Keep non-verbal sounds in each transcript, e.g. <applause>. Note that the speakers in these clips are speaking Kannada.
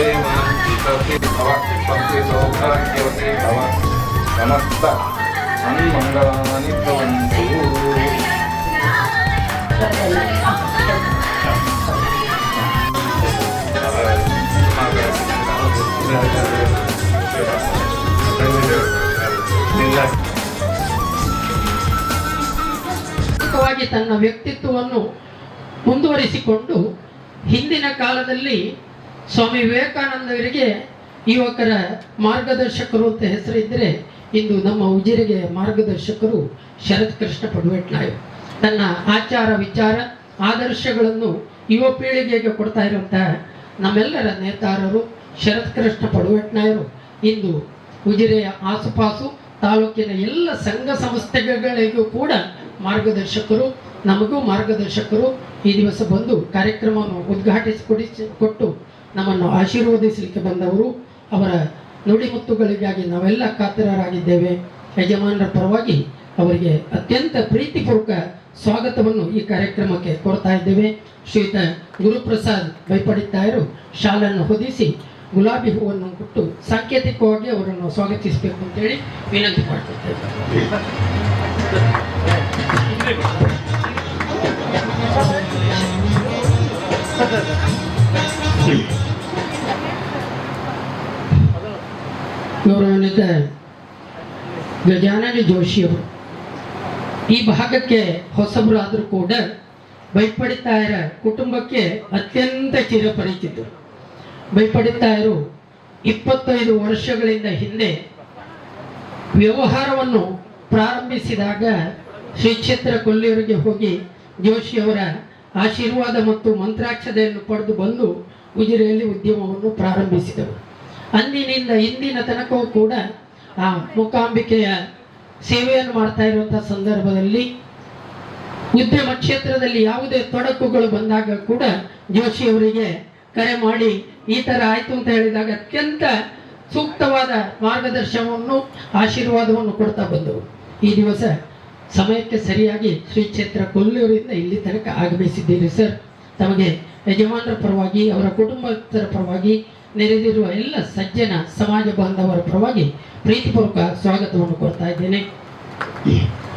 ವಂದೇ ತನ್ನ ವ್ಯಕ್ತಿತ್ವವನ್ನು ಮುಂದುವರಿಸಿಕೊಂಡು ಹಿಂದಿನ ಕಾಲದಲ್ಲಿ ಸ್ವಾಮಿ ವಿವೇಕಾನಂದರಿಗೆ ಯುವಕರ ಮಾರ್ಗದರ್ಶಕರು ಅಂತ ಹೆಸರಿದ್ದರೆ ಇಂದು ನಮ್ಮ ಉಜಿರೆಗೆ ಮಾರ್ಗದರ್ಶಕರು ಶರತ್ ಕೃಷ್ಣ ಪಡುವೆಟ್ನಾಯ್ ತನ್ನ ಆಚಾರ ವಿಚಾರ, ಆದರ್ಶಗಳನ್ನು ಯುವ ಪೀಳಿಗೆಗೆ ಕೊಡ್ತಾ ಇರುವಂತಹ ನಮ್ಮೆಲ್ಲರ ನೇತಾರರು ಶರತ್ ಕೃಷ್ಣ ಪಡುವೆಟ್ನಾಯರು ಇಂದು ಉಜಿರೆಯ ಆಸುಪಾಸು, ತಾಲೂಕಿನ ಎಲ್ಲ ಸಂಘ ಸಂಸ್ಥೆಗಳಿಗೂ ಕೂಡ ಮಾರ್ಗದರ್ಶಕರು, ನಮಗೂ ಮಾರ್ಗದರ್ಶಕರು ಈ ದಿವಸ ಬಂದು ಕಾರ್ಯಕ್ರಮವನ್ನು ಉದ್ಘಾಟಿಸಿಕೊಡಿಸಿ ಕೊಟ್ಟು ನಮ್ಮನ್ನು ಆಶೀರ್ವದಿಸಲಿಕ್ಕೆ ಬಂದವರು. ಅವರ ನುಡಿಮುತ್ತುಗಳಿಗಾಗಿ ನಾವೆಲ್ಲ ಕಾತರರಾಗಿದ್ದೇವೆ. ಯಜಮಾನರ ಪರವಾಗಿ ಅವರಿಗೆ ಅತ್ಯಂತ ಪ್ರೀತಿಪೂರ್ವಕ ಸ್ವಾಗತವನ್ನು ಈ ಕಾರ್ಯಕ್ರಮಕ್ಕೆ ಕೊಡ್ತಾ ಇದ್ದೇವೆ. ಶ್ರೀಯುತ ಗುರುಪ್ರಸಾದ್ ಬೈಪಡಿತಾಯರು ಶಾಲನ್ನು ಹೊದಿಸಿ ಗುಲಾಬಿ ಹೂವನ್ನು ಕೊಟ್ಟು ಸಾಂಕೇತಿಕವಾಗಿ ಅವರನ್ನು ಸ್ವಾಗತಿಸಬೇಕು ಅಂತೇಳಿ ವಿನಂತಿ ಮಾಡ್ಕೊಳ್ತೇವೆ. <laughs> ಗೌರವಾನ್ವಿತ ಗಜಾನನ ಜೋಶಿಯವರು. ಈ ಭಾಗಕ್ಕೆ ಹೊಸಬರಾದರೂ ಕೂಡ ಬೈಪಡಿತಾಯರ ಕುಟುಂಬಕ್ಕೆ ಅತ್ಯಂತ ಚಿರಪರಿಚಿತರು. ಬೈಪಡಿತಾಯರು ಇಪ್ಪತ್ತೈದು ವರ್ಷಗಳಿಂದ ಹಿಂದೆ ವ್ಯವಹಾರವನ್ನು ಪ್ರಾರಂಭಿಸಿದಾಗ ಶ್ರೀ ಕ್ಷೇತ್ರ ಕೊಲ್ಲಿಯವರಿಗೆ ಹೋಗಿ ಜೋಶಿಯವರ ಆಶೀರ್ವಾದ ಮತ್ತು ಮಂತ್ರಾಕ್ಷತೆಯನ್ನು ಪಡೆದು ಬಂದು ಉಜಿರೆಯಲ್ಲಿ ಉದ್ಯಮವನ್ನು ಪ್ರಾರಂಭಿಸಿದರು. ಅಂದಿನಿಂದ ಇಂದಿನ ತನಕವೂ ಕೂಡ ಆ ಮೂಕಾಂಬಿಕೆಯ ಸೇವೆಯನ್ನು ಮಾಡ್ತಾ ಇರುವಂತಹ ಸಂದರ್ಭದಲ್ಲಿ ಉದ್ಯಮ ಕ್ಷೇತ್ರದಲ್ಲಿ ಯಾವುದೇ ತೊಡಕುಗಳು ಬಂದಾಗ ಕೂಡ ಜೋಶಿಯವರಿಗೆ ಕರೆ ಮಾಡಿ, ಈ ತರ ಆಯ್ತು ಅಂತ ಹೇಳಿದಾಗ ಅತ್ಯಂತ ಸೂಕ್ತವಾದ ಮಾರ್ಗದರ್ಶನವನ್ನು, ಆಶೀರ್ವಾದವನ್ನು ಕೊಡ್ತಾ ಬಂದವು. ಈ ದಿವಸ ಸಮಯಕ್ಕೆ ಸರಿಯಾಗಿ ಶ್ರೀ ಕ್ಷೇತ್ರ ಕೊಲ್ಲೂರಿಂದ ಇಲ್ಲಿ ತನಕ ಆಗಮಿಸಿದ್ದೀರಿ ಸರ್. ತಮಗೆ ಯಜಮಾನರ ಪರವಾಗಿ, ಅವರ ಕುಟುಂಬಸ್ಥರ ಪರವಾಗಿ ನೆರೆದಿರುವ ಎಲ್ಲ ಸಜ್ಜನ ಸಮಾಜ ಬಾಂಧವರ ಪರವಾಗಿ ಪ್ರೀತಿಪೂರ್ವಕ ಸ್ವಾಗತವನ್ನು ಕೊಡ್ತಾ ಇದ್ದೇನೆ.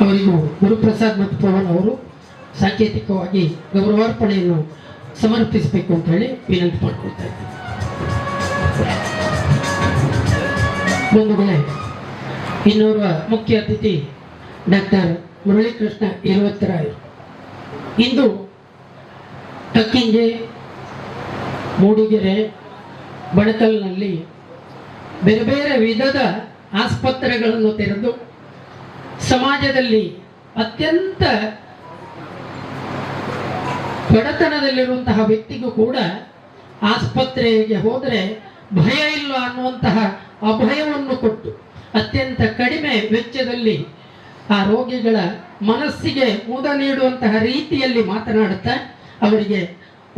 ಅವರಿಗೂ ಗುರುಪ್ರಸಾದ್ ಮತ್ತು ಪವನ್ ಅವರು ಸಾಂಕೇತಿಕವಾಗಿ ಗೌರವಾರ್ಪಣೆಯನ್ನು ಸಮರ್ಪಿಸಬೇಕು ಅಂತ ಹೇಳಿ ವಿನಂತಿ ಮಾಡಿಕೊಳ್ತಾ ಇದ್ದೀನಿ. ಬಂಧುಗಳೇ ಇನ್ನೋರ್ವ ಮುಖ್ಯ ಅತಿಥಿ ಡಾಕ್ಟರ್ ಮುರಳೀಕೃಷ್ಣ ಯಲವತ್ತರಾಯ್ ಇಂದು ಟಕ್ಕಿಂಜೆ ಮೂಡಿಗೆರೆ ಬಣಕಲ್ನಲ್ಲಿ ಬೇರೆ ಬೇರೆ ವಿಧದ ಆಸ್ಪತ್ರೆಗಳನ್ನು ತೆರೆದು ಸಮಾಜದಲ್ಲಿ ಅತ್ಯಂತ ಬಡತನದಲ್ಲಿರುವಂತಹ ವ್ಯಕ್ತಿಗೂ ಕೂಡ ಆಸ್ಪತ್ರೆಗೆ ಹೋದರೆ ಭಯ ಇಲ್ಲ ಅನ್ನುವಂತಹ ಅಭಯವನ್ನು ಕೊಟ್ಟು ಅತ್ಯಂತ ಕಡಿಮೆ ವೆಚ್ಚದಲ್ಲಿ ಆ ರೋಗಿಗಳ ಮನಸ್ಸಿಗೆ ಮುದ ನೀಡುವಂತಹ ರೀತಿಯಲ್ಲಿ ಮಾತನಾಡುತ್ತಾ ಅವರಿಗೆ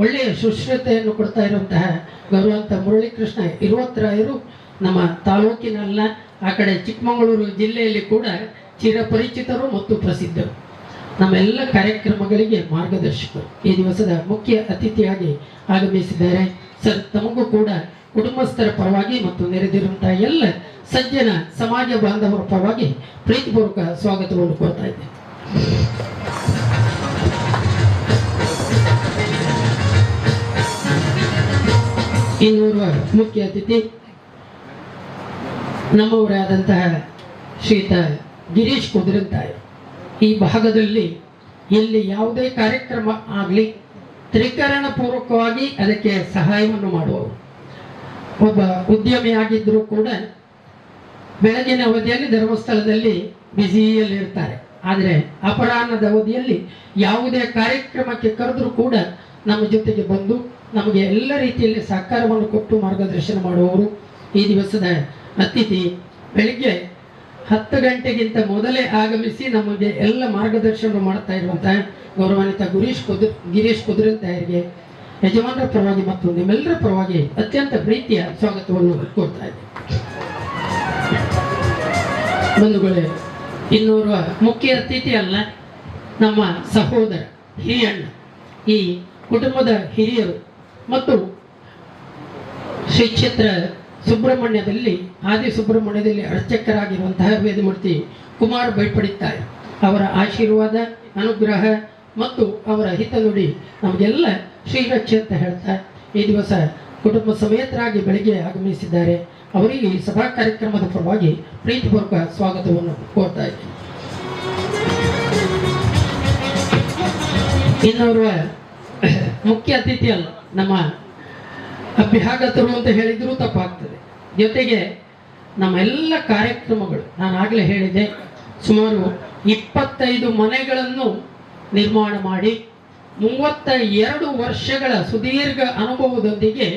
ಒಳ್ಳೆಯ ಶುಶ್ರತೆಯನ್ನು ಕೊಡ್ತಾ ಇರುವಂತಹ ಗೌರವಂತ ಮುರಳೀಕೃಷ್ಣ ಇರುವತ್ತರಾಯರು ನಮ್ಮ ತಾಲೂಕಿನಲ್ಲ, ಆ ಕಡೆ ಚಿಕ್ಕಮಗಳೂರು ಜಿಲ್ಲೆಯಲ್ಲಿ ಕೂಡ ಚಿರಪರಿಚಿತರು ಮತ್ತು ಪ್ರಸಿದ್ಧರು. ನಮ್ಮೆಲ್ಲ ಕಾರ್ಯಕ್ರಮಗಳಿಗೆ ಮಾರ್ಗದರ್ಶಕರು. ಈ ದಿವಸದ ಮುಖ್ಯ ಅತಿಥಿಯಾಗಿ ಆಗಮಿಸಿದ್ದಾರೆ. ಸರ್, ತಮಗೂ ಕೂಡ ಕುಟುಂಬಸ್ಥರ ಪರವಾಗಿ ಮತ್ತು ನೆರೆದಿರುವಂತಹ ಎಲ್ಲ ಸಜ್ಜನ ಸಮಾಜ ಬಾಂಧವರ ಪರವಾಗಿ ಪ್ರೀತಿಪೂರ್ವಕ ಸ್ವಾಗತವನ್ನು ಕೋರ್ತಾ ಇದ್ದೇನೆ. ಇನ್ನೋರ್ವ ಮುಖ್ಯ ಅತಿಥಿ. ನಮ್ಮವರಾದಂತಹ ಶ್ರೀತ ಗಿರೀಶ್ ಕುದುರಂತಾಯ. ಈ ಭಾಗದಲ್ಲಿ ಇಲ್ಲಿ ಯಾವುದೇ ಕಾರ್ಯಕ್ರಮ ಆಗಲಿ ತ್ರಿಕರಣ ಪೂರ್ವಕವಾಗಿ ಅದಕ್ಕೆ ಸಹಾಯವನ್ನು ಮಾಡುವವರು. ಒಬ್ಬ ಉದ್ಯಮಿಯಾಗಿದ್ದರೂ ಕೂಡ ಬೆಳಗಿನ ಅವಧಿಯಲ್ಲಿ ಧರ್ಮಸ್ಥಳದಲ್ಲಿ ಬ್ಯುಸಿಯಲ್ಲಿರ್ತಾರೆ ಆದರೆ ಅಪರಾಹ್ನದ ಅವಧಿಯಲ್ಲಿ ಯಾವುದೇ ಕಾರ್ಯಕ್ರಮಕ್ಕೆ ಕರೆದರೂ ಕೂಡ ನಮ್ಮ ಜೊತೆಗೆ ಬಂದು ನಮಗೆ ಎಲ್ಲ ರೀತಿಯಲ್ಲಿ ಸಹಕಾರವನ್ನು ಕೊಟ್ಟು ಮಾರ್ಗದರ್ಶನ ಮಾಡುವವರು ಈ ದಿವಸದ ಅತಿಥಿ. ಬೆಳಿಗ್ಗೆ ಹತ್ತು ಗಂಟೆಗಿಂತ ಮೊದಲೇ ಆಗಮಿಸಿ ನಮಗೆ ಎಲ್ಲ ಮಾರ್ಗದರ್ಶನ ಮಾಡ್ತಾ ಇರುವಂತಹ ಗೌರವಾನ್ವಿತ ಗುರೀಶ್ ಕುದುರ್, ಗಿರೀಶ್ ಕುದುರಂತಾಯರಿಗೆ ಯಜಮಾನರ ಪರವಾಗಿ ಮತ್ತು ನಿಮ್ಮೆಲ್ಲರ ಪರವಾಗಿ ಅತ್ಯಂತ ಪ್ರೀತಿಯ ಸ್ವಾಗತವನ್ನು ಕೊಡ್ತಾ ಇದೆ ಬಂಧುಗಳೇ, ಇನ್ನೋರ್ವ ಮುಖ್ಯ ಅತಿಥಿ ಅಲ್ಲ, ನಮ್ಮ ಸಹೋದರ ಹಿರಿಯಣ್ಣ. ಈ ಕುಟುಂಬದ ಹಿರಿಯರು ಮತ್ತು ಶ್ರೀ ಕ್ಷೇತ್ರ ಸುಬ್ರಹ್ಮಣ್ಯದಲ್ಲಿ, ಆದಿ ಸುಬ್ರಹ್ಮಣ್ಯದಲ್ಲಿ ಅರ್ಚಕರಾಗಿರುವಂತಹ ವೇದಮೂರ್ತಿ ಕುಮಾರ್ ಬೈಪಡಿತಾರೆ ಅವರ ಆಶೀರ್ವಾದ, ಅನುಗ್ರಹ ಮತ್ತು ಅವರ ಹಿತನುಡಿ ನಮಗೆಲ್ಲ ಶ್ರೀರಕ್ಷೆ ಅಂತ ಹೇಳ್ತಾ ಈ ದಿವಸ ಕುಟುಂಬ ಸಮೇತರಾಗಿ ಬೆಳಿಗ್ಗೆ ಆಗಮಿಸಿದ್ದಾರೆ. ಅವರಿಗೆ ಸಭಾ ಕಾರ್ಯಕ್ರಮದ ಪರವಾಗಿ ಪ್ರೀತಿಪೂರ್ವಕ ಸ್ವಾಗತವನ್ನು ಕೋರ್ತಾ ಇದ್ದೀನಿ. ಇನ್ನೋರ್ವ ಮುಖ್ಯ ಅತಿಥಿ ಅಲ್ಲ. ನಮ್ಮ ಅಭ್ಯಾಗತರು ಅಂತ ಹೇಳಿದರೂ ತಪ್ಪಾಗ್ತದೆ. ಜೊತೆಗೆ ನಮ್ಮ ಎಲ್ಲ ಕಾರ್ಯಕ್ರಮಗಳು, ನಾನು ಆಗಲೇ ಹೇಳಿದೆ ಸುಮಾರು ಇಪ್ಪತ್ತೈದು ಮನೆಗಳನ್ನು ನಿರ್ಮಾಣ ಮಾಡಿ, ಮೂವತ್ತ ಎರಡು ವರ್ಷಗಳ ಸುದೀರ್ಘ ಅನುಭವದೊಂದಿಗೆ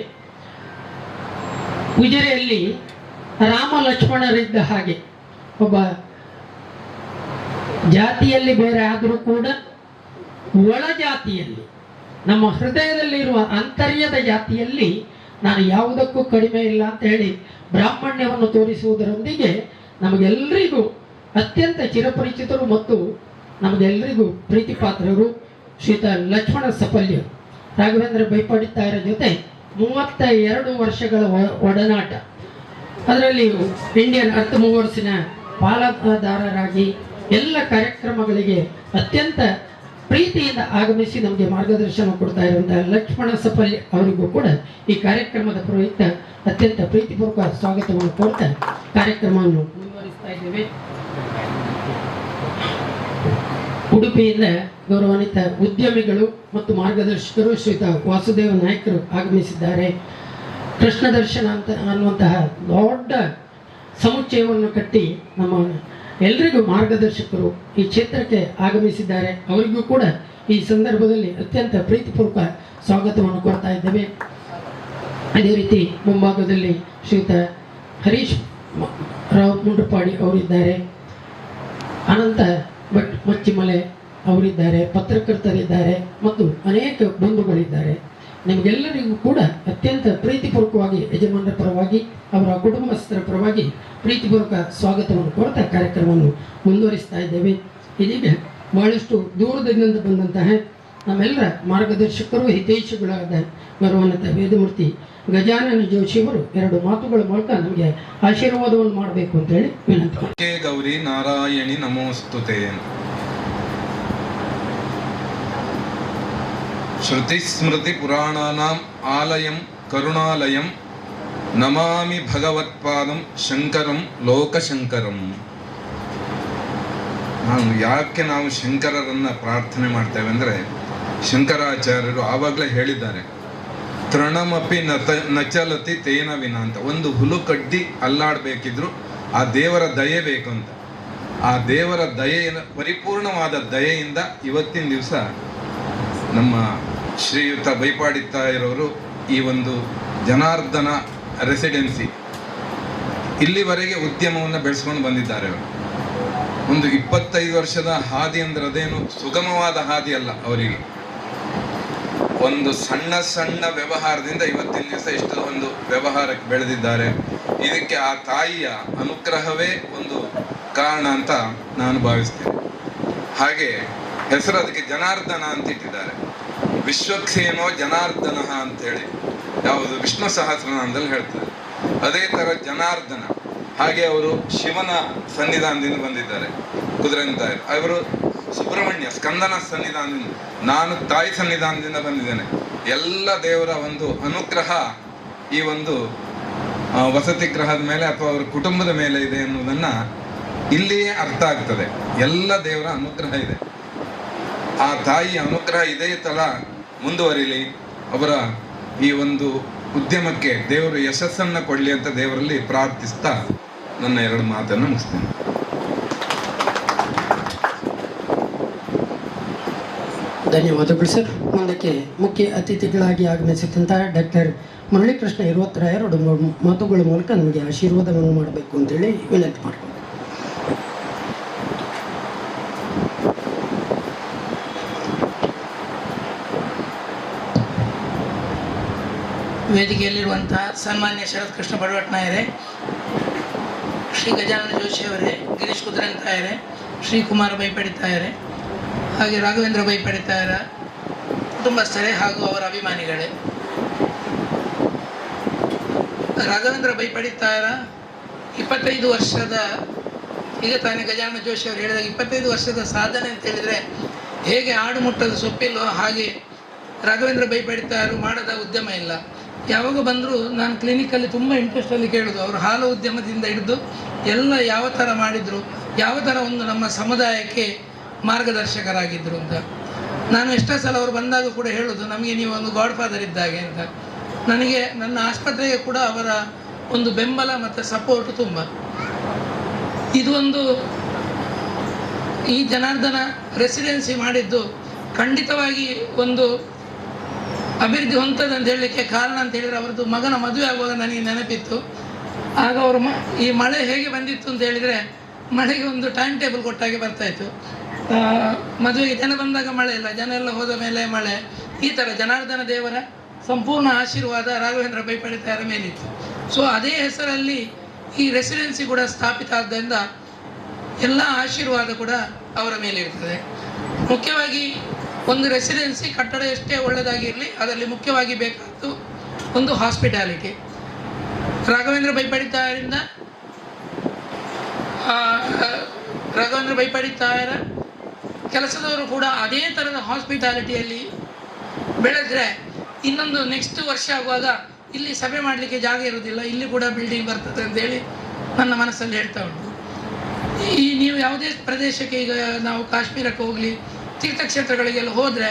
ಉಜಿರೆಯಲ್ಲಿ ರಾಮ ಲಕ್ಷ್ಮಣರಿದ್ದ ಹಾಗೆ, ಒಬ್ಬ ಜಾತಿಯಲ್ಲಿ ಬೇರೆ ಆದರೂ ಕೂಡ ಒಳ ಜಾತಿಯಲ್ಲಿ ನಮ್ಮ ಹೃದಯದಲ್ಲಿರುವ ಅಂತರ್ಯದ ಜಾತಿಯಲ್ಲಿ ನಾನು ಯಾವುದಕ್ಕೂ ಕಡಿಮೆ ಇಲ್ಲ ಅಂತ ಹೇಳಿ ಬ್ರಾಹ್ಮಣ್ಯವನ್ನು ತೋರಿಸುವುದರೊಂದಿಗೆ ನಮಗೆಲ್ಲರಿಗೂ ಅತ್ಯಂತ ಚಿರಪರಿಚಿತರು ಮತ್ತು ನಮಗೆಲ್ಲರಿಗೂ ಪ್ರೀತಿಪಾತ್ರರು ಶ್ರೀತ ಲಕ್ಷ್ಮಣ ಸಫಲ್ಯ ರಾಘವೇಂದ್ರ ಬೈಪಾಡಿತಾಯರ ಜೊತೆ ಮೂವತ್ತ ಎರಡು ವರ್ಷಗಳ ಒಡನಾಟ. ಅದರಲ್ಲಿ ಇಂಡಿಯನ್ ಅರ್ಥ ಮೂವರ್ಸಿನ ಪಾಲಕದಾರರಾಗಿ ಎಲ್ಲ ಕಾರ್ಯಕ್ರಮಗಳಿಗೆ ಅತ್ಯಂತ ಪ್ರೀತಿಯಿಂದ ಆಗಮಿಸಿ ನಮಗೆ ಮಾರ್ಗದರ್ಶನ ಕೊಡ್ತಾ ಇರುವಂತಹ ಲಕ್ಷ್ಮಣ ಸಫಲ್ಯ ಅವರಿಗೂ ಕೂಡ ಈ ಕಾರ್ಯಕ್ರಮದ ಪ್ರಯುಕ್ತ ಅತ್ಯಂತ ಪ್ರೀತಿಪೂರ್ವಕ ಸ್ವಾಗತವನ್ನು ಕೊಡ್ತಾ ಕಾರ್ಯಕ್ರಮವನ್ನು ಮುಂದುವರಿಸ್ತಾ ಇದ್ದೇವೆ. ಉಡುಪಿಯಿಂದ ಗೌರವಾನ್ವಿತ ಉದ್ಯಮಿಗಳು ಮತ್ತು ಮಾರ್ಗದರ್ಶಕರು ಶ್ರೀತ ವಾಸುದೇವ ನಾಯಕರು ಆಗಮಿಸಿದ್ದಾರೆ. ಕೃಷ್ಣ ದರ್ಶನ ಅಂತ ಅನ್ನುವಂತಹ ದೊಡ್ಡ ಸಮುಚ್ಚಯವನ್ನು ಕಟ್ಟಿ ನಮ್ಮ ಎಲ್ರಿಗೂ ಮಾರ್ಗದರ್ಶಕರು ಈ ಕ್ಷೇತ್ರಕ್ಕೆ ಆಗಮಿಸಿದ್ದಾರೆ. ಅವರಿಗೂ ಕೂಡ ಈ ಸಂದರ್ಭದಲ್ಲಿ ಅತ್ಯಂತ ಪ್ರೀತಿಪೂರ್ವಕ ಸ್ವಾಗತವನ್ನು ಕೊಡ್ತಾ ಇದ್ದೇವೆ. ಅದೇ ರೀತಿ ಮುಂಭಾಗದಲ್ಲಿ ಶ್ರೀಯುತ ಹರೀಶ್ ರಾವ್ ಮುಂಡ್ರಪಾಡಿ ಅವರಿದ್ದಾರೆ. ಅನಂತ ಭಟ್ ಮಚ್ಚಿಮಲೆ ಅವರಿದ್ದಾರೆ. ಪತ್ರಕರ್ತರಿದ್ದಾರೆ. ಮತ್ತು ಅನೇಕ ಬಂಧುಗಳಿದ್ದಾರೆ. ನಿಮಗೆಲ್ಲರಿಗೂ ಕೂಡ ಅತ್ಯಂತ ಪ್ರೀತಿಪೂರ್ವಕವಾಗಿ ಯಜಮಾನರ ಪರವಾಗಿ, ಅವರ ಕುಟುಂಬಸ್ಥರ ಪರವಾಗಿ ಪ್ರೀತಿಪೂರ್ವಕ ಸ್ವಾಗತವನ್ನು ಕೊಡ್ತಾ ಕಾರ್ಯಕ್ರಮವನ್ನು ಮುಂದುವರಿಸ್ತಾ ಇದ್ದೇವೆ. ಇದೀಗ ಬಹಳಷ್ಟು ದೂರದಿಂದ ಬಂದಂತಹ ನಮ್ಮೆಲ್ಲರ ಮಾರ್ಗದರ್ಶಕರು, ಹಿತೈಷಿಗಳಾದ ಗೌರವಾನ್ವಿತ ವೇದಮೂರ್ತಿ ಗಜಾನನ ಜೋಶಿಯವರು ಎರಡು ಮಾತುಗಳ ಮೂಲಕ ನಮಗೆ ಆಶೀರ್ವಾದವನ್ನು ಮಾಡಬೇಕು ಅಂತ ಹೇಳಿ ವಿನಂತಿ ಗೌರಿ ನಾರಾಯಣಿ ನಮೋಸ್ತುತೆ. ಪುರಾಣಾನಾಂ ಆಲಯಂ ಕರುಣಾಲಯಂ ನಮಾಮಿ ಭಗವತ್ಪಾದಂ ಶಂಕರಂ ಲೋಕಶಂಕರಂ. ನಾವು ಯಾಕೆ ನಾವು ಶಂಕರರನ್ನ ಪ್ರಾರ್ಥನೆ ಮಾಡ್ತೇವೆ ಅಂದರೆ ಶಂಕರಾಚಾರ್ಯರು ಆವಾಗಲೇ ಹೇಳಿದ್ದಾರೆ, ತೃಣಮಪಿ ನತ ನಚಲತಿ ತೇನ ವಿನ ಅಂತ. ಒಂದು ಹುಲು ಕಡ್ಡಿ ಅಲ್ಲಾಡಬೇಕಿದ್ರು ಆ ದೇವರ ದಯೆ ಬೇಕು ಅಂತ. ಆ ದೇವರ ದಯೆಯ ಪರಿಪೂರ್ಣವಾದ ದಯೆಯಿಂದ ಇವತ್ತಿನ ದಿವಸ ನಮ್ಮ ಶ್ರೀಯುತ ಬೈಪಾಡಿತ್ತ ಇರೋರು ಈ ಒಂದು ಜನಾರ್ದನ ರೆಸಿಡೆನ್ಸಿ. ಇಲ್ಲಿವರೆಗೆ ಉದ್ಯಮವನ್ನು ಬೆಳೆಸ್ಕೊಂಡು ಬಂದಿದ್ದಾರೆ ಅವರು. ಒಂದು ಇಪ್ಪತ್ತೈದು ವರ್ಷದ ಹಾದಿ ಅಂದ್ರೆ ಅದೇನು ಸುಗಮವಾದ ಹಾದಿ ಅಲ್ಲ ಅವರಿಗೆ. ಒಂದು ಸಣ್ಣ ಸಣ್ಣ ವ್ಯವಹಾರದಿಂದ ಇವತ್ತಿನ ದಿವಸ ಇಷ್ಟು ಒಂದು ವ್ಯವಹಾರಕ್ಕೆ ಬೆಳೆದಿದ್ದಾರೆ. ಇದಕ್ಕೆ ಆ ತಾಯಿಯ ಅನುಗ್ರಹವೇ ಒಂದು ಕಾರಣ ಅಂತ ನಾನು ಭಾವಿಸ್ತೇನೆ. ಹಾಗೆ ಹೆಸರು ಅದಕ್ಕೆ ಜನಾರ್ದನ ಅಂತ ಇಟ್ಟಿದ್ದಾರೆ. ವಿಶ್ವಕ್ಸೇನೋ ಜನಾರ್ದನ ಅಂತೇಳಿ. ಯಾವುದು? ವಿಷ್ಣು ಸಹಸ್ರನಾಮದಲ್ಲಿ ಹೇಳ್ತಾರೆ. ಅದೇ ತರ ಜನಾರ್ದನ. ಹಾಗೆ ಅವರು ಶಿವನ ಸನ್ನಿಧಾನದಿಂದ ಬಂದಿದ್ದಾರೆ. ಕುದುರೆಂತ ಅವರು ಸುಬ್ರಹ್ಮಣ್ಯ, ಸ್ಕಂದನ ಸನ್ನಿಧಾನದಿಂದ. ನಾನು ತಾಯಿ ಸನ್ನಿಧಾನದಿಂದ ಬಂದಿದ್ದೇನೆ. ಎಲ್ಲ ದೇವರ ಒಂದು ಅನುಗ್ರಹ ಈ ಒಂದು ವಸತಿ ಗ್ರಹದ ಮೇಲೆ ಅಥವಾ ಅವರ ಕುಟುಂಬದ ಮೇಲೆ ಇದೆ ಎನ್ನುವುದನ್ನ ಇಲ್ಲಿಯೇ ಅರ್ಥ ಆಗ್ತದೆ. ಎಲ್ಲ ದೇವರ ಅನುಗ್ರಹ ಇದೆ. ಆ ತಾಯಿಯ ಅನುಗ್ರಹ ಇದೇ ತರ ಮುಂದುವರಿಲಿ. ಅವರ ಈ ಒಂದು ಉದ್ಯಮಕ್ಕೆ ದೇವರು ಯಶಸ್ಸನ್ನು ಕೊಡಲಿ ಅಂತ ದೇವರಲ್ಲಿ ಪ್ರಾರ್ಥಿಸ್ತಾ ನನ್ನ ಎರಡು ಮಾತನ್ನು ಮುಗಿಸ್ತೇನೆ. ಧನ್ಯವಾದಗಳು ಸರ್. ಮುಂದಕ್ಕೆ ಮುಖ್ಯ ಅತಿಥಿಗಳಾಗಿ ಆಗಮಿಸಿದಂತಹ ಡಾಕ್ಟರ್ ಮುರಳೀಕೃಷ್ಣ ಇರುವತ್ತರ ಎರಡು ಮಾತುಗಳ ಮೂಲಕ ನಮಗೆ ಆಶೀರ್ವಾದವನ್ನು ಮಾಡಬೇಕು ಅಂತೇಳಿ ವಿನಂತಿ ಮಾಡ್ಕೊಂಡು ವೇದಿಕೆಯಲ್ಲಿರುವಂತಹ ಸನ್ಮಾನ್ಯ ಶರತ್ ಕೃಷ್ಣ ಬಡವಟ್ನಾಯರೇ ಶ್ರೀ ಗಜಾನನ ಜೋಶಿ ಅವರೇ ಗಿರೀಶ್ ತಾಯರೇ ಶ್ರೀ ಕುಮಾರ ಬೈಪಡಿತಾಯರೇ ಹಾಗೆ ರಾಘವೇಂದ್ರ ಬೈಪಡಿತಾಯರ ಕುಟುಂಬಸ್ಥರೇ ಹಾಗೂ ಅವರ ಅಭಿಮಾನಿಗಳೇ. ರಾಘವೇಂದ್ರ ಬೈಪಡಿತಾಯರ ಇಪ್ಪತ್ತೈದು ವರ್ಷದ, ಈಗ ತಾನೇ ಗಜಾನನ ಜೋಶಿ ಅವರು ಹೇಳಿದಾಗ ಇಪ್ಪತ್ತೈದು ವರ್ಷದ ಸಾಧನೆ ಅಂತ ಹೇಳಿದರೆ ಹೇಗೆ ಆಡು ಮುಟ್ಟದ ಸೊಪ್ಪಿಲ್ಲೋ ಹಾಗೆ ರಾಘವೇಂದ್ರ ಬೈಪಡಿತಾಯರು ಮಾಡದ ಉದ್ಯಮ ಇಲ್ಲ. ಯಾವಾಗ ಬಂದರೂ ನಾನು ಕ್ಲಿನಿಕಲ್ಲಿ ತುಂಬ ಇಂಟ್ರೆಸ್ಟಲ್ಲಿ ಕೇಳೋದು. ಅವರು ಹಾಲು ಉದ್ಯಮದಿಂದ ಹಿಡಿದು ಎಲ್ಲ ಯಾವ ಥರ ಮಾಡಿದರು, ಯಾವ ಥರ ಒಂದು ನಮ್ಮ ಸಮುದಾಯಕ್ಕೆ ಮಾರ್ಗದರ್ಶಕರಾಗಿದ್ದರು ಅಂತ. ನಾನು ಎಷ್ಟೋ ಸಲ ಅವರು ಬಂದಾಗ ಕೂಡ ಹೇಳೋದು, ನಮಗೆ ನೀವು ಒಂದು ಗಾಡ್ ಫಾದರ್ ಇದ್ದಾಗೆ ಅಂತ. ನನಗೆ ನನ್ನ ಆಸ್ಪತ್ರೆಗೆ ಕೂಡ ಅವರ ಒಂದು ಬೆಂಬಲ ಮತ್ತು ಸಪೋರ್ಟ್ ತುಂಬ. ಇದು ಒಂದು ಈ ಜನಾರ್ದನ ರೆಸಿಡೆನ್ಸಿ ಮಾಡಿದ್ದು ಖಂಡಿತವಾಗಿ ಒಂದು ಅಭಿವೃದ್ಧಿ ಹೊಂದದ ಅಂತ ಹೇಳಲಿಕ್ಕೆ ಕಾರಣ ಅಂತ ಹೇಳಿದ್ರೆ ಅವರದ್ದು ಮಗನ ಮದುವೆ ಆಗುವಾಗ ನನಗೆ ನೆನಪಿತ್ತು. ಆಗ ಅವರು ಈ ಮಳೆ ಹೇಗೆ ಬಂದಿತ್ತು ಅಂತ ಹೇಳಿದರೆ ಮಳೆಗೆ ಒಂದು ಟೈಮ್ ಟೇಬಲ್ ಕೊಟ್ಟಾಗೆ ಬರ್ತಾಯಿತ್ತು ಮದುವೆಗೆ ಜನ ಬಂದಾಗ ಮಳೆ ಇಲ್ಲ. ಜನ ಎಲ್ಲ ಹೋದ ಮೇಲೆ ಮಳೆ. ಈ ಥರ ಜನಾರ್ದನ ದೇವರ ಸಂಪೂರ್ಣ ಆಶೀರ್ವಾದ ರಾಘವೇಂದ್ರ ಬೈಪಡಿತಾಯರ ಮೇಲಿತ್ತು. ಸೊ ಅದೇ ಹೆಸರಲ್ಲಿ ಈ ರೆಸಿಡೆನ್ಸಿ ಕೂಡ ಸ್ಥಾಪಿತ ಆದ್ದರಿಂದ ಎಲ್ಲ ಆಶೀರ್ವಾದ ಕೂಡ ಅವರ ಮೇಲೆ ಇರ್ತದೆ. ಮುಖ್ಯವಾಗಿ ಒಂದು ರೆಸಿಡೆನ್ಸಿ ಕಟ್ಟಡ ಎಷ್ಟೇ ಒಳ್ಳೆಯದಾಗಿರಲಿ ಅದರಲ್ಲಿ ಮುಖ್ಯವಾಗಿ ಬೇಕಾದ್ದು ಒಂದು ಹಾಸ್ಪಿಟಾಲಿಟಿ ರಾಘವೇಂದ್ರ ಬೈಪಡಿತಾಯರಿಂದ ರಾಘವೇಂದ್ರ ಬೈಪಡಿತಾಯರ ಕೆಲಸದವರು ಕೂಡ ಅದೇ ಥರದ ಹಾಸ್ಪಿಟಾಲಿಟಿಯಲ್ಲಿ ಬೆಳೆದ್ರೆ ಇನ್ನೊಂದು ನೆಕ್ಸ್ಟ್ ವರ್ಷ ಆಗುವಾಗ ಇಲ್ಲಿ ಸಭೆ ಮಾಡಲಿಕ್ಕೆ ಜಾಗ ಇರೋದಿಲ್ಲ ಇಲ್ಲಿ ಕೂಡ ಬಿಲ್ಡಿಂಗ್ ಬರ್ತದೆ ಅಂತೇಳಿ ನನ್ನ ಮನಸ್ಸಲ್ಲಿ ಹೇಳ್ತಾ ಉಂಟು. ಈ ನೀವು ಯಾವುದೇ ಪ್ರದೇಶಕ್ಕೆ ಈಗ ನಾವು ಕಾಶ್ಮೀರಕ್ಕೆ ಹೋಗಲಿ ತೀರ್ಥಕ್ಷೇತ್ರಗಳಿಗೆಲ್ಲ ಹೋದರೆ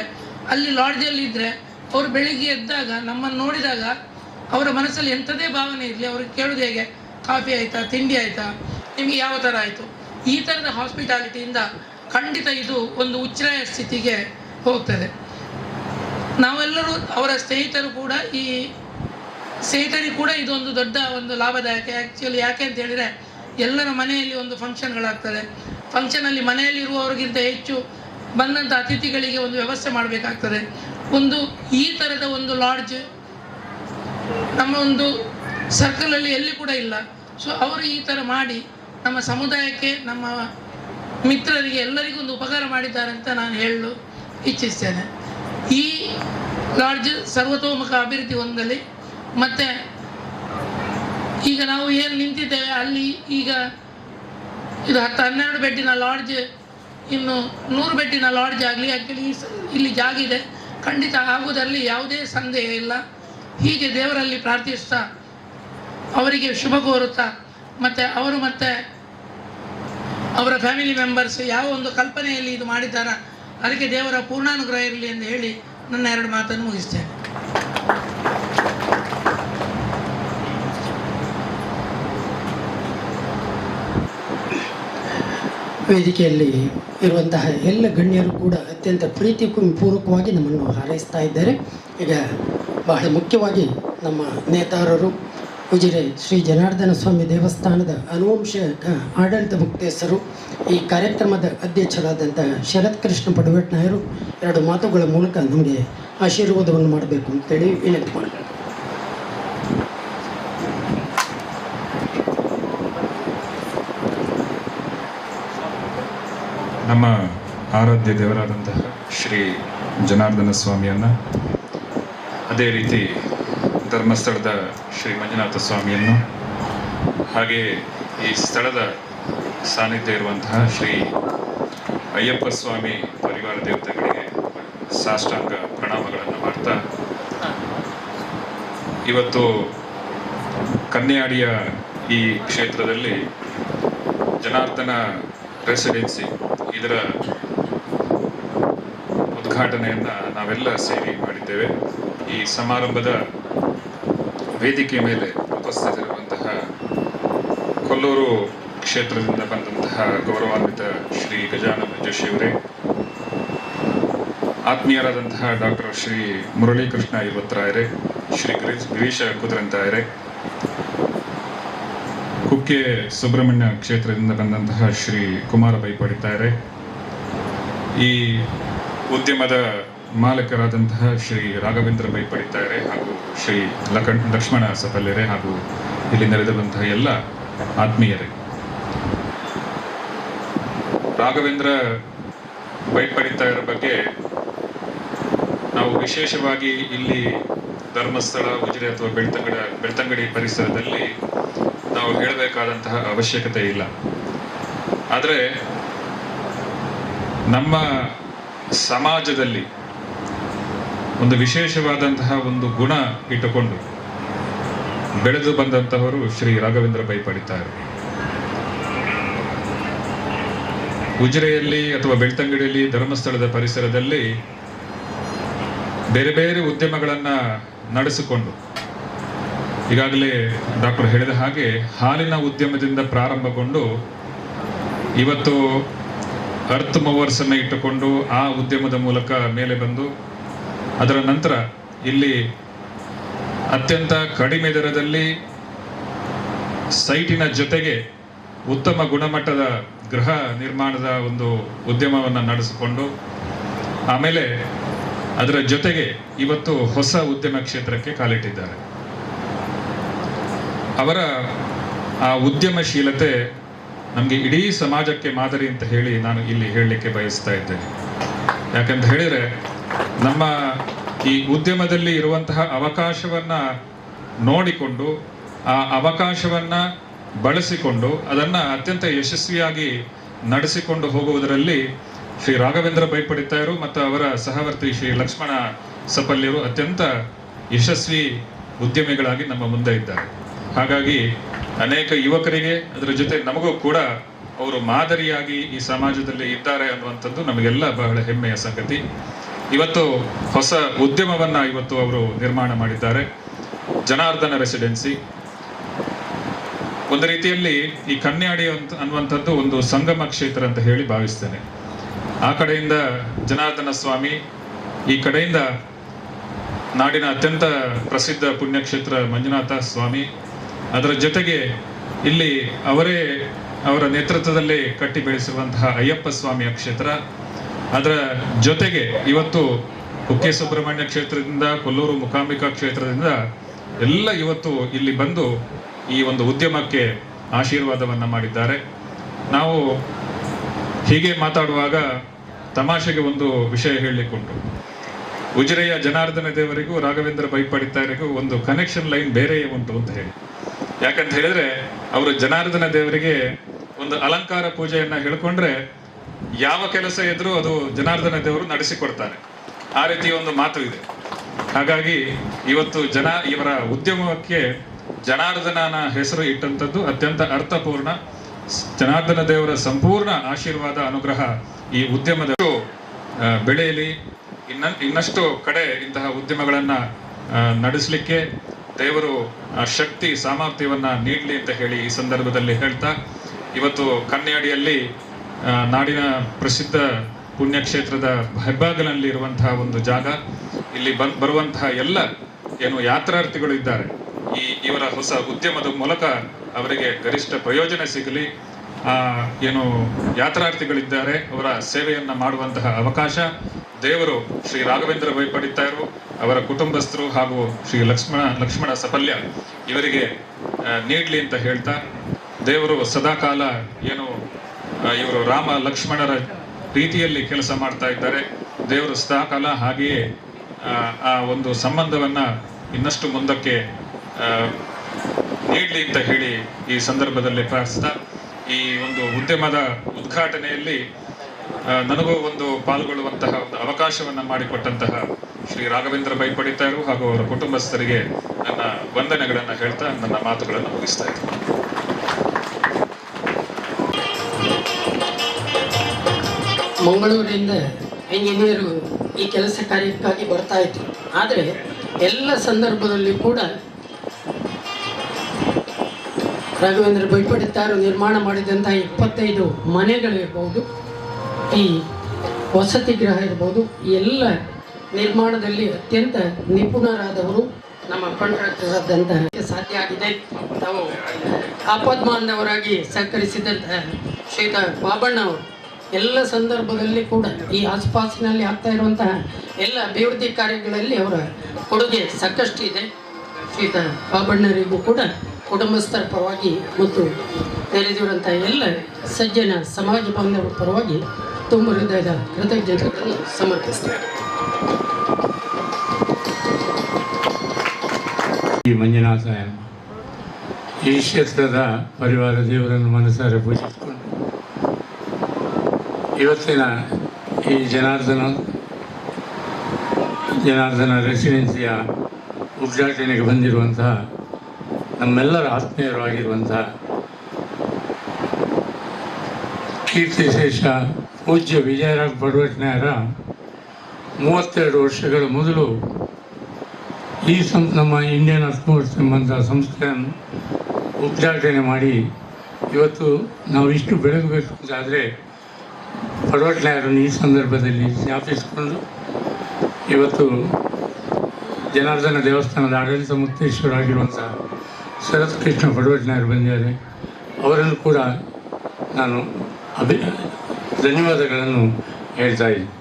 ಅಲ್ಲಿ ಲಾಡ್ಜಲ್ಲಿ ಇದ್ದರೆ ಅವರು ಬೆಳಿಗ್ಗೆ ಎದ್ದಾಗ ನಮ್ಮನ್ನು ನೋಡಿದಾಗ ಅವರ ಮನಸ್ಸಲ್ಲಿ ಎಂಥದೇ ಭಾವನೆ ಇರಲಿ, ಅವ್ರಿಗೆ ಕೇಳೋದು ಹೇಗೆ, ಕಾಫಿ ಆಯಿತಾ, ತಿಂಡಿ ಆಯಿತಾ, ನಿಮಗೆ ಯಾವ ಥರ ಆಯಿತು? ಈ ಥರದ ಹಾಸ್ಪಿಟಾಲಿಟಿಯಿಂದ ಖಂಡಿತ ಇದು ಒಂದು ಉಚ್ಛ್ರಾಯ ಸ್ಥಿತಿಗೆ ಹೋಗ್ತದೆ. ನಾವೆಲ್ಲರೂ ಅವರ ಸ್ನೇಹಿತರು ಕೂಡ ಈ ಸ್ನೇಹಿತರಿಗೆ ಕೂಡ ಇದೊಂದು ದೊಡ್ಡ ಒಂದು ಲಾಭದಾಯಕ. ಆ್ಯಕ್ಚುಲಿ ಯಾಕೆ ಅಂತ ಹೇಳಿದರೆ ಎಲ್ಲರ ಮನೆಯಲ್ಲಿ ಒಂದು ಫಂಕ್ಷನ್ಗಳಾಗ್ತದೆ ಫಂಕ್ಷನಲ್ಲಿ ಮನೆಯಲ್ಲಿರುವವರಿಗಿಂತ ಹೆಚ್ಚು ಬಂದಂಥ ಅತಿಥಿಗಳಿಗೆ ಒಂದು ವ್ಯವಸ್ಥೆ ಮಾಡಬೇಕಾಗ್ತದೆ. ಒಂದು ಈ ಥರದ ಒಂದು ಲಾಡ್ಜ್ ನಮ್ಮ ಒಂದು ಸರ್ಕಲಲ್ಲಿ ಎಲ್ಲಿ ಕೂಡ ಇಲ್ಲ. ಸೊ ಅವರು ಈ ಥರ ಮಾಡಿ ನಮ್ಮ ಸಮುದಾಯಕ್ಕೆ, ನಮ್ಮ ಮಿತ್ರರಿಗೆ ಎಲ್ಲರಿಗೂ ಒಂದು ಉಪಕಾರ ಮಾಡಿದ್ದಾರೆ ಅಂತ ನಾನು ಹೇಳಲು ಇಚ್ಛಿಸ್ತೇನೆ. ಈ ಲಾಡ್ಜ್ ಸರ್ವತೋಮುಖ ಅಭಿವೃದ್ಧಿ ಹೊಂದಲಿ. ಮತ್ತು ಈಗ ನಾವು ಏನು ನಿಂತಿದ್ದೇವೆ, ಅಲ್ಲಿ ಈಗ ಇದು ಹತ್ತು ಹನ್ನೆರಡು ಬೆಡ್ಡಿನ ಲಾಡ್ಜ್ ಇನ್ನು ನೂರು ಬೆಟ್ಟಿನ ಲಾಡ್ಜ್ ಆಗಲಿ ಆ್ಯಕ್ಚುಲಿ ಇಲ್ಲಿ ಜಾಗ ಇದೆ. ಖಂಡಿತ ಆಗುವುದರಲ್ಲಿ ಯಾವುದೇ ಸಂದೇಹ ಇಲ್ಲ. ಹೀಗೆ ದೇವರಲ್ಲಿ ಪ್ರಾರ್ಥಿಸ್ತಾ ಅವರಿಗೆ ಶುಭ ಕೋರುತ್ತಾ, ಮತ್ತು ಅವರು ಮತ್ತು ಅವರ ಫ್ಯಾಮಿಲಿ ಮೆಂಬರ್ಸ್ ಯಾವ ಒಂದು ಕಲ್ಪನೆಯಲ್ಲಿ ಇದು ಮಾಡಿದ್ದಾರ, ಅದಕ್ಕೆ ದೇವರ ಪೂರ್ಣಾನುಗ್ರಹ ಇರಲಿ ಎಂದು ಹೇಳಿ ನನ್ನ ಎರಡು ಮಾತನ್ನು ಮುಗಿಸ್ತೇನೆ. ವೇದಿಕೆಯಲ್ಲಿ ಇರುವಂತಹ ಎಲ್ಲ ಗಣ್ಯರು ಕೂಡ ಅತ್ಯಂತ ಪ್ರೀತಿ ಪೂರ್ವಕವಾಗಿ ನಮ್ಮನ್ನು ಹಾರೈಸ್ತಾ ಇದ್ದಾರೆ. ಈಗ ಬಹಳ ಮುಖ್ಯವಾಗಿ ನಮ್ಮ ನೇತಾರರು ಉಜಿರೆ ಶ್ರೀ ಜನಾರ್ದನ ಸ್ವಾಮಿ ದೇವಸ್ಥಾನದ ಅನುವಂಶ ಆಡಳಿತ ಮುಕ್ತೇಶರು ಈ ಕಾರ್ಯಕ್ರಮದ ಅಧ್ಯಕ್ಷರಾದಂತಹ ಶರತ್ ಕೃಷ್ಣ ಪಡವೆಟ್ನಾಯರು ಎರಡು ಮಾತುಗಳ ಮೂಲಕ ನಮಗೆ ಆಶೀರ್ವಾದವನ್ನು ಮಾಡಬೇಕು ಅಂತೇಳಿ ವಿನಂತಿ ಮಾಡ್ತಾರೆ ನಮ್ಮ ಆರಾಧ್ಯ ದೇವರಾದಂತಹ ಶ್ರೀ ಜನಾರ್ದನ ಸ್ವಾಮಿಯನ್ನು, ಅದೇ ರೀತಿ ಧರ್ಮಸ್ಥಳದ ಶ್ರೀ ಮಂಜುನಾಥ ಸ್ವಾಮಿಯನ್ನು, ಹಾಗೆ ಈ ಸ್ಥಳದ ಸಾನ್ನಿಧ್ಯ ಇರುವಂತಹ ಶ್ರೀ ಅಯ್ಯಪ್ಪ ಸ್ವಾಮಿ ಪರಿವಾರ ದೇವತೆಗಳಿಗೆ ಸಾಷ್ಟಾಂಗ ಪ್ರಣಾಮಗಳನ್ನು ಮಾಡ್ತಾ, ಇವತ್ತು ಕನ್ಯಾಡಿಯ ಈ ಕ್ಷೇತ್ರದಲ್ಲಿ ಜನಾರ್ದನ ರೆಸಿಡೆನ್ಸಿ ಇದರ ಉದ್ಘಾಟನೆಯನ್ನು ನಾವೆಲ್ಲ ಸೇರಿ ಮಾಡಿದ್ದೇವೆ. ಈ ಸಮಾರಂಭದ ವೇದಿಕೆ ಮೇಲೆ ಉಪಸ್ಥಿತರಿರುವಂತಹ ಕೊಲ್ಲೂರು ಕ್ಷೇತ್ರದಿಂದ ಬಂದಂತಹ ಗೌರವಾನ್ವಿತ ಶ್ರೀ ಗಜಾನನ ಜೋಶಿಯವರೇ, ಆತ್ಮೀಯರಾದಂತಹ ಡಾಕ್ಟರ್ ಶ್ರೀ ಮುರಳೀಕೃಷ್ಣ ಇವತ್ತರಾಯರೇ ಶ್ರೀ ಗಿರೀಶ್ ಗಿರೀಶ ಕುದುರಂತಾಯರೇ ಕುಕ್ಕೆ ಸುಬ್ರಹ್ಮಣ್ಯ ಕ್ಷೇತ್ರದಿಂದ ಬಂದಂತಹ ಶ್ರೀ ಕುಮಾರ ಬೈಪಡಿತಾರೆ ಈ ಉದ್ಯಮದ ಮಾಲಕರಾದಂತಹ ಶ್ರೀ ರಾಘವೇಂದ್ರ ಬೈಪಡಿತಾರೆ ಹಾಗೂ ಶ್ರೀ ಲಕಣ್ ಲಕ್ಷ್ಮಣ ಸಫಲ್ಯರೆ ಹಾಗೂ ಇಲ್ಲಿ ನೆರೆದಿರುವಂತಹ ಎಲ್ಲ ಆತ್ಮೀಯರೇ. ರಾಘವೇಂದ್ರ ಬೈಪಡಿತಾಯರ ಬಗ್ಗೆ ನಾವು ವಿಶೇಷವಾಗಿ ಇಲ್ಲಿ ಧರ್ಮಸ್ಥಳ, ಉಜಿರೆ ಅಥವಾ ಬೆಳ್ತಂಗಡ ಬೆಳ್ತಂಗಡಿ ಪರಿಸರದಲ್ಲಿ ನಾವು ಹೇಳಬೇಕಾದಂತಹ ಅವಶ್ಯಕತೆ ಇಲ್ಲ. ಆದರೆ ನಮ್ಮ ಸಮಾಜದಲ್ಲಿ ಒಂದು ವಿಶೇಷವಾದಂತಹ ಒಂದು ಗುಣ ಇಟ್ಟುಕೊಂಡು ಬೆಳೆದು ಬಂದಂತಹವರು ಶ್ರೀ ರಾಘವೇಂದ್ರ ಬೈ ಪಡಿತಾರೆ. ಉಜಿರೆಯಲ್ಲಿ ಅಥವಾ ಬೆಳ್ತಂಗಡಿಯಲ್ಲಿ ಧರ್ಮಸ್ಥಳದ ಪರಿಸರದಲ್ಲಿ ಬೇರೆ ಬೇರೆ ಉದ್ಯಮಗಳನ್ನು ನಡೆಸಿಕೊಂಡು ಈಗಾಗಲೇ ಡಾಕ್ಟರ್ ಹೇಳಿದ ಹಾಗೆ ಹಾಲಿನ ಉದ್ಯಮದಿಂದ ಪ್ರಾರಂಭಗೊಂಡು ಇವತ್ತು ಅರ್ತ್ ಮೂವರ್ಸ್ ಅನ್ನ ಇಟ್ಟುಕೊಂಡು ಆ ಉದ್ಯಮದ ಮೂಲಕ ಮೇಲೆ ಬಂದು ಅದರ ನಂತರ ಇಲ್ಲಿ ಅತ್ಯಂತ ಕಡಿಮೆ ದರದಲ್ಲಿ ಸೈಟಿನ ಜೊತೆಗೆ ಉತ್ತಮ ಗುಣಮಟ್ಟದ ಗೃಹ ನಿರ್ಮಾಣದ ಒಂದು ಉದ್ಯಮವನ್ನು ನಡೆಸಿಕೊಂಡು ಆಮೇಲೆ ಅದರ ಜೊತೆಗೆ ಇವತ್ತು ಹೊಸ ಉದ್ಯಮ ಕ್ಷೇತ್ರಕ್ಕೆ ಕಾಲಿಟ್ಟಿದ್ದಾರೆ. ಅವರ ಆ ಉದ್ಯಮಶೀಲತೆ ನಮಗೆ ಇಡೀ ಸಮಾಜಕ್ಕೆ ಮಾದರಿ ಅಂತ ಹೇಳಿ ನಾನು ಇಲ್ಲಿ ಹೇಳಲಿಕ್ಕೆ ಬಯಸ್ತಾ ಇದ್ದೇನೆ. ಯಾಕಂತ ಹೇಳಿದರೆ ನಮ್ಮ ಈ ಉದ್ಯಮದಲ್ಲಿ ಇರುವಂತಹ ಅವಕಾಶವನ್ನು ನೋಡಿಕೊಂಡು, ಆ ಅವಕಾಶವನ್ನು ಬಳಸಿಕೊಂಡು, ಅದನ್ನು ಅತ್ಯಂತ ಯಶಸ್ವಿಯಾಗಿ ನಡೆಸಿಕೊಂಡು ಹೋಗುವುದರಲ್ಲಿ ಶ್ರೀ ರಾಘವೇಂದ್ರ ಬೈಪಡಿತಾಯರು ಮತ್ತು ಅವರ ಸಹವರ್ತಿ ಶ್ರೀ ಲಕ್ಷ್ಮಣ ಸಪಲ್ಯರು ಅತ್ಯಂತ ಯಶಸ್ವಿ ಉದ್ಯಮಿಗಳಾಗಿ ನಮ್ಮ ಮುಂದೆ ಇದ್ದಾರೆ. ಹಾಗಾಗಿ ಅನೇಕ ಯುವಕರಿಗೆ ಅದರ ಜೊತೆ ನಮಗೂ ಕೂಡ ಅವರು ಮಾದರಿಯಾಗಿ ಈ ಸಮಾಜದಲ್ಲಿ ಇದ್ದಾರೆ ಅನ್ನುವಂಥದ್ದು ನಮಗೆಲ್ಲ ಬಹಳ ಹೆಮ್ಮೆಯ ಸಂಗತಿ. ಇವತ್ತು ಹೊಸ ಉದ್ಯಮವನ್ನು ಇವತ್ತು ಅವರು ನಿರ್ಮಾಣ ಮಾಡಿದ್ದಾರೆ. ಜನಾರ್ದನ ರೆಸಿಡೆನ್ಸಿ. ಒಂದು ರೀತಿಯಲ್ಲಿ ಈ ಕನ್ಯಾಡಿ ಅಂತ ಅನ್ನುವಂಥದ್ದು ಒಂದು ಸಂಗಮ ಕ್ಷೇತ್ರ ಅಂತ ಹೇಳಿ ಭಾವಿಸ್ತೇನೆ. ಆ ಕಡೆಯಿಂದ ಜನಾರ್ದನ ಸ್ವಾಮಿ, ಈ ಕಡೆಯಿಂದ ನಾಡಿನ ಅತ್ಯಂತ ಪ್ರಸಿದ್ಧ ಪುಣ್ಯಕ್ಷೇತ್ರ ಮಂಜುನಾಥ ಸ್ವಾಮಿ ಅದರ ಜೊತೆಗೆ ಇಲ್ಲಿ ಅವರೇ ಅವರ ನೇತೃತ್ವದಲ್ಲಿ ಕಟ್ಟಿ ಬೆಳೆಸಿರುವಂತಹ ಅಯ್ಯಪ್ಪ ಸ್ವಾಮಿಯ ಕ್ಷೇತ್ರ. ಅದರ ಜೊತೆಗೆ ಇವತ್ತು ಕುಕ್ಕೆ ಸುಬ್ರಹ್ಮಣ್ಯ ಕ್ಷೇತ್ರದಿಂದ, ಕೊಲ್ಲೂರು ಮುಕಾಂಬಿಕಾ ಕ್ಷೇತ್ರದಿಂದ ಎಲ್ಲ ಇವತ್ತು ಇಲ್ಲಿ ಬಂದು ಈ ಒಂದು ಉದ್ಯಮಕ್ಕೆ ಆಶೀರ್ವಾದವನ್ನ ಮಾಡಿದ್ದಾರೆ. ನಾವು ಹೀಗೆ ಮಾತಾಡುವಾಗ ತಮಾಷೆಗೆ ಒಂದು ವಿಷಯ ಹೇಳಿಕೊಂಡು, ಉಜಿರೆಯ ಜನಾರ್ದನ ದೇವರಿಗೂ ರಾಘವೇಂದ್ರ ಬೈಪಡಿತಾರಿಗೂ ಒಂದು ಕನೆಕ್ಷನ್ ಲೈನ್ ಬೇರೆಯೇ ಉಂಟು ಅಂತ ಹೇಳಿ. ಯಾಕಂತ ಹೇಳಿದ್ರೆ ಅವರು ಜನಾರ್ದನ ದೇವರಿಗೆ ಒಂದು ಅಲಂಕಾರ ಪೂಜೆಯನ್ನ ಹೇಳ್ಕೊಂಡ್ರೆ ಯಾವ ಕೆಲಸ ಇದ್ರೂ ಅದು ಜನಾರ್ದನ ದೇವರು ನಡೆಸಿಕೊಡ್ತಾರೆ. ಆ ರೀತಿಯ ಒಂದು ಮಾತು ಇದೆ. ಹಾಗಾಗಿ ಇವತ್ತು ಜನ, ಇವರ ಉದ್ಯಮಕ್ಕೆ ಜನಾರ್ದನನ ಹೆಸರು ಇಟ್ಟಂತದ್ದು ಅತ್ಯಂತ ಅರ್ಥಪೂರ್ಣ, ಜನಾರ್ದನ ದೇವರ ಸಂಪೂರ್ಣ ಆಶೀರ್ವಾದ, ಅನುಗ್ರಹ ಈ ಉದ್ಯಮದ ಬೆಳೆಯಲಿ ಇನ್ನ ಇನ್ನಷ್ಟು ಕಡೆ ಇಂತಹ ಉದ್ಯಮಗಳನ್ನ ನಡೆಸಲಿಕ್ಕೆ ದೇವರು ಶಕ್ತಿ, ಸಾಮರ್ಥ್ಯವನ್ನ ನೀಡಲಿ ಅಂತ ಹೇಳಿ ಈ ಸಂದರ್ಭದಲ್ಲಿ ಹೇಳ್ತಾ, ಇವತ್ತು ಕನ್ಯಾಡಿಯಲ್ಲಿ ನಾಡಿನ ಪ್ರಸಿದ್ಧ ಪುಣ್ಯಕ್ಷೇತ್ರದ ಹೆಬ್ಬಾಗಲಲ್ಲಿ ಇರುವಂತಹ ಒಂದು ಜಾಗ. ಇಲ್ಲಿ ಬನ್, ಬರುವಂತಹ ಎಲ್ಲ ಏನು ಯಾತ್ರಾರ್ಥಿಗಳು ಇದ್ದಾರೆ. ಈ, ಇವರ ಹೊಸ ಉದ್ಯಮದ ಮೂಲಕ ಅವರಿಗೆ ಗರಿಷ್ಠ ಪ್ರಯೋಜನ ಸಿಗಲಿ. ಏನು ಯಾತ್ರಾರ್ಥಿಗಳಿದ್ದಾರೆ, ಅವರ ಸೇವೆಯನ್ನ ಮಾಡುವಂತಹ ಅವಕಾಶ. ದೇವರು ಶ್ರೀ ರಾಘವೇಂದ್ರ ಭಯಪಡಿತಾಯರು ಅವರ ಕುಟುಂಬಸ್ಥರು ಹಾಗೂ ಶ್ರೀ ಲಕ್ಷ್ಮಣ ಲಕ್ಷ್ಮಣ ಸಫಲ್ಯ ಇವರಿಗೆ ನೀಡಲಿ ಅಂತ ಹೇಳ್ತಾ ದೇವರು ಸದಾಕಾಲ ಏನು ಇವರು ರಾಮ ಲಕ್ಷ್ಮಣರ ರೀತಿಯಲ್ಲಿ ಕೆಲಸ ಮಾಡ್ತಾ ಇದ್ದಾರೆ. ದೇವರು ಸದಾಕಾಲ ಹಾಗೆಯೇ ಆ, ಒಂದು ಸಂಬಂಧವನ್ನ ಇನ್ನಷ್ಟು ಮುಂದಕ್ಕೆ ನೀಡಲಿ ಅಂತ ಹೇಳಿ ಈ ಸಂದರ್ಭದಲ್ಲಿ ಪ್ರಾರ್ಥಿಸ್ತಾ ಈ ಒಂದು ಉದ್ಯಮದ ಉದ್ಘಾಟನೆಯಲ್ಲಿ ನನಗೂ ಒಂದು ಪಾಲ್ಗೊಳ್ಳುವಂತಹ ಒಂದು ಅವಕಾಶವನ್ನ ಮಾಡಿಕೊಟ್ಟಂತಹ ಶ್ರೀ ರಾಘವೇಂದ್ರ ಬೈಪಡಿತಾರು ಹಾಗೂ ಅವರ ಕುಟುಂಬಸ್ಥರಿಗೆ ನನ್ನ ವಂದನೆಗಳನ್ನು ಹೇಳ್ತಾ ನನ್ನ ಮಾತುಗಳನ್ನು ಮುಗಿಸ್ತಾ ಇದ್ದೀನಿ. ಮಂಗಳೂರಿನಿಂದ ಇಂಜಿನಿಯರು ಈ ಕೆಲಸ ಕಾರ್ಯಕ್ಕಾಗಿ ಬರ್ತಾ ಇತ್ತು ಆದರೆ ಎಲ್ಲ ಸಂದರ್ಭದಲ್ಲಿ ಕೂಡ ರಾಘವೇಂದ್ರ ಬೈಪಡಿತಾರು ನಿರ್ಮಾಣ ಮಾಡಿದಂತಹ ಇಪ್ಪತ್ತೈದು ಮನೆಗಳಿರ್ಬೋದು. ಈ ವಸತಿ ಗೃಹ ಇರ್ಬೋದು ಎಲ್ಲ ನಿರ್ಮಾಣದಲ್ಲಿ ಅತ್ಯಂತ ನಿಪುಣರಾದವರು ನಮ್ಮ ಕಾಂಟ್ರಾಕ್ಟರ್ ಸಾಧ್ಯ ಆಗಿದೆ. ತಾವು ಆಪದ್ಮಾಂದವರಾಗಿ ಸಹಕರಿಸಿದಂತಹ ಶ್ರೀಯುತ ಬಾಬಣ್ಣ ಅವರು ಎಲ್ಲ ಸಂದರ್ಭದಲ್ಲಿ ಕೂಡ ಈ ಆಸುಪಾಸಿನಲ್ಲಿ ಆಗ್ತಾ ಇರುವಂತಹ ಎಲ್ಲ ಅಭಿವೃದ್ಧಿ ಕಾರ್ಯಗಳಲ್ಲಿ ಅವರ ಕೊಡುಗೆ ಸಾಕಷ್ಟು ಇದೆ. ಶ್ರೀಯುತ ಬಾಬಣ್ಣರಿಗೂ ಕೂಡ ಕುಟುಂಬಸ್ಥರ ಪರವಾಗಿ ಮತ್ತು ನೆರೆದಿರುವಂತಹ ಎಲ್ಲ ಸಜ್ಜನ ಸಮಾಜ ಬಾಂಧವರ ಪರವಾಗಿ ತುಂಬ ಹೃದಯದ ಕೃತಜ್ಞತೆಗಳನ್ನು ಸಮರ್ಪಿಸ್ತೇನೆ ಈ ಮಂಜುನಾಥ ಈ ಕ್ಷೇತ್ರದ ಪರಿವಾರ ದೇವರನ್ನು ಮನಸಾರೆ ಪೂಜಿಸಿಕೊಂಡು ಇವತ್ತಿನ ಈ ಜನಾರ್ದನ ಜನಾರ್ದನ ರೆಸಿಡೆನ್ಸಿಯ ಉದ್ಘಾಟನೆಗೆ ಬಂದಿರುವಂತಹ ನಮ್ಮೆಲ್ಲರ ಆತ್ಮೀಯರು ಆಗಿರುವಂತಹ ಕೀರ್ತಿಶೇಷ ಪೂಜ್ಯ ವಿಜಯರಾಮ್ ಬಡವಟ್ನಾಯರ ಮೂವತ್ತೆರಡು ವರ್ಷಗಳ ಮೊದಲು ಈ ಸಂ, ನಮ್ಮ ಇಂಡಿಯನ್ ಅಸ್ಪೋರ್ಟ್ಸ್ ಎಂಬಂಥ ಸಂಸ್ಥೆಯನ್ನು ಉದ್ಘಾಟನೆ ಮಾಡಿ ಇವತ್ತು ನಾವು ಇಷ್ಟು ಬೆಳಗಬೇಕು ಅಂತಾದರೆ ಪಡವಟ್ನಾಯರನ್ನು ಈ ಸಂದರ್ಭದಲ್ಲಿ ಜ್ಞಾಪಿಸಿಕೊಂಡು ಇವತ್ತು ಜನಾರ್ದನ ದೇವಸ್ಥಾನದ ಆಡಳಿತ ಮುಕ್ತೇಶ್ವರಾಗಿರುವಂಥ ಶರತ್ ಕೃಷ್ಣ ಪಡವಟ್ನಾಯರು ಬಂದಿದ್ದಾರೆ. ಅವರನ್ನು ಕೂಡ ನಾನು ಅಭಿ ಧನ್ಯವಾದಗಳನ್ನು ಹೇಳ್ತಾ ಇದ್ದೀನಿ.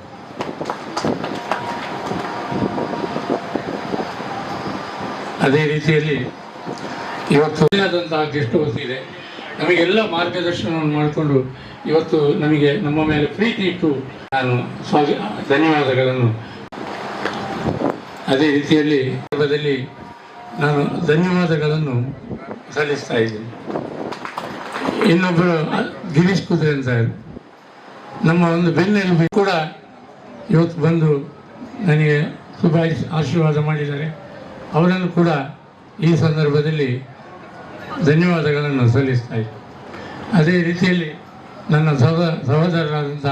ಅದೇ ರೀತಿಯಲ್ಲಿ ಇವತ್ತು ಆದಂತಹ ಗೆಸ್ಟ್ ಇದೆ. ನಮಗೆಲ್ಲ ಮಾರ್ಗದರ್ಶನವನ್ನು ಮಾಡಿಕೊಂಡು ಇವತ್ತು ನಮಗೆ ನಮ್ಮ ಮೇಲೆ ಪ್ರೀತಿ ಇಟ್ಟು ನಾನು ಸ್ವಾಗ, ಧನ್ಯವಾದಗಳನ್ನು. ಅದೇ ರೀತಿಯಲ್ಲಿ ಸಂದರ್ಭದಲ್ಲಿ ನಾನು ಧನ್ಯವಾದಗಳನ್ನು ಸಲ್ಲಿಸ್ತಾ ಇದ್ದೀನಿ. ಇನ್ನೊಬ್ಬರು ಗಿರೀಶ್ ಕುದುರೆ ಅಂತ. ನಮ್ಮ ಒಂದು ಬೆನ್ನೆಲುಬು ಕೂಡ ಇವತ್ತು ಬಂದು ನನಗೆ ಶುಭ ಆಶೀರ್ವಾದ ಮಾಡಿದ್ದಾರೆ. ಅವರನ್ನು ಕೂಡ ಈ ಸಂದರ್ಭದಲ್ಲಿ ಧನ್ಯವಾದಗಳನ್ನು ಸಲ್ಲಿಸ್ತಾ ಅದೇ ರೀತಿಯಲ್ಲಿ ನನ್ನ ಸಹೋದ ಸಹೋದರರಾದಂಥ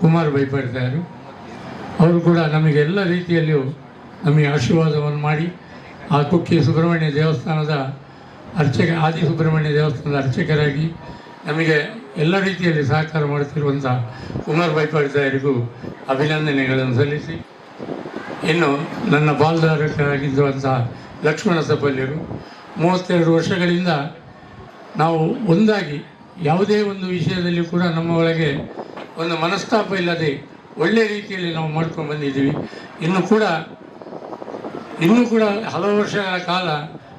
ಕುಮಾರ್ ಬೈಪಡ್ತಾರು ಅವರು ಕೂಡ ನಮಗೆ ಎಲ್ಲ ರೀತಿಯಲ್ಲಿಯೂ ನಮಗೆ ಆಶೀರ್ವಾದವನ್ನು ಮಾಡಿ ಆ ಕುಕ್ಕಿ ಸುಬ್ರಹ್ಮಣ್ಯ ದೇವಸ್ಥಾನದ ಅರ್ಚಕ ಆದಿ ಸುಬ್ರಹ್ಮಣ್ಯ ದೇವಸ್ಥಾನದ ಅರ್ಚಕರಾಗಿ ನಮಗೆ ಎಲ್ಲ ರೀತಿಯಲ್ಲಿ ಸಹಕಾರ ಮಾಡುತ್ತಿರುವಂಥ ಕುಮಾರ್ ಬೈಪಾಡ್ತಾಯರಿಗೂ ಅಭಿನಂದನೆಗಳನ್ನು ಸಲ್ಲಿಸಿ, ಇನ್ನು ನನ್ನ ಬಾಲ್ದಾರಕರಾಗಿದ್ದಂಥ ಲಕ್ಷ್ಮಣ ಸಬಲ್ಯರು ಮೂವತ್ತೆರಡು ವರ್ಷಗಳಿಂದ ನಾವು ಒಂದಾಗಿ ಯಾವುದೇ ಒಂದು ವಿಷಯದಲ್ಲಿ ಕೂಡ ನಮ್ಮ ಒಳಗೆ ಒಂದು ಮನಸ್ತಾಪ ಇಲ್ಲದೆ ಒಳ್ಳೆಯ ರೀತಿಯಲ್ಲಿ ನಾವು ಮಾಡ್ಕೊಂಡು ಬಂದಿದ್ದೀವಿ. ಇನ್ನು ಕೂಡ, ಇನ್ನೂ ಕೂಡ ಹಲವು ವರ್ಷಗಳ ಕಾಲ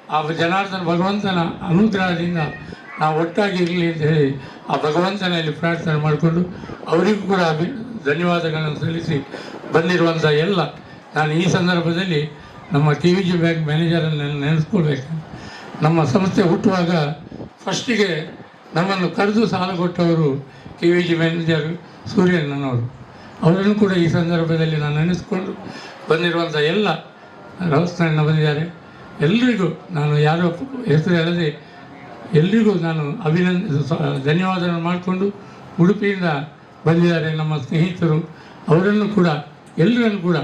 ಆ ಜನಾರ್ದನ ಭಗವಂತನ ಅನುಗ್ರಹದಿಂದ ನಾವು ಒಟ್ಟಾಗಿ ಇರಲಿ ಅಂತ ಹೇಳಿ ಆ ಭಗವಂತನಲ್ಲಿ ಪ್ರಾರ್ಥನೆ ಮಾಡಿಕೊಂಡು ಅವರಿಗೂ ಕೂಡ ಅಭಿ ಧನ್ಯವಾದಗಳನ್ನು ಸಲ್ಲಿಸಿ ಬಂದಿರುವಂಥ ಎಲ್ಲ. ನಾನು ಈ ಸಂದರ್ಭದಲ್ಲಿ ನಮ್ಮ ಟಿ ವಿ ಜಿ ಬ್ಯಾಂಕ್ ಮ್ಯಾನೇಜರನ್ನು ನೆನೆಸ್ಕೊಳ್ಬೇಕು. ನಮ್ಮ ಸಂಸ್ಥೆ ಹುಟ್ಟುವಾಗ ಫಸ್ಟಿಗೆ ನಮ್ಮನ್ನು ಕರೆದು ಸಾಲ ಕೊಟ್ಟವರು ಕೆ ವಿ ಜಿ ಮ್ಯಾನೇಜರ್ ಸೂರ್ಯಣ್ಣನವರು. ಅವರನ್ನು ಕೂಡ ಈ ಸಂದರ್ಭದಲ್ಲಿ ನಾನು ನೆನೆಸ್ಕೊಂಡು ಬಂದಿರುವಂಥ ಎಲ್ಲ ರವಸ್ಥಾನ ಬಂದಿದ್ದಾರೆ. ಎಲ್ಲರಿಗೂ ನಾನು ಯಾರೋ ಹೆಸರು ಹೇಳದೆ ಎಲ್ರಿಗೂ ನಾನು ಅಭಿನಂದ ಧನ್ಯವಾದ ಮಾಡಿಕೊಂಡು ಉಡುಪಿಯಿಂದ ಬಂದಿದ್ದಾರೆ ನಮ್ಮ ಸ್ನೇಹಿತರು. ಅವರನ್ನು ಕೂಡ ಎಲ್ಲರನ್ನು ಕೂಡ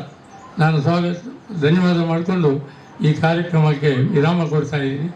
ನಾನು ಸ್ವಾಗತ, ಧನ್ಯವಾದ ಮಾಡಿಕೊಂಡು ಈ ಕಾರ್ಯಕ್ರಮಕ್ಕೆ ವಿರಾಮ ಕೊಡ್ತಾ ಇದ್ದೀನಿ.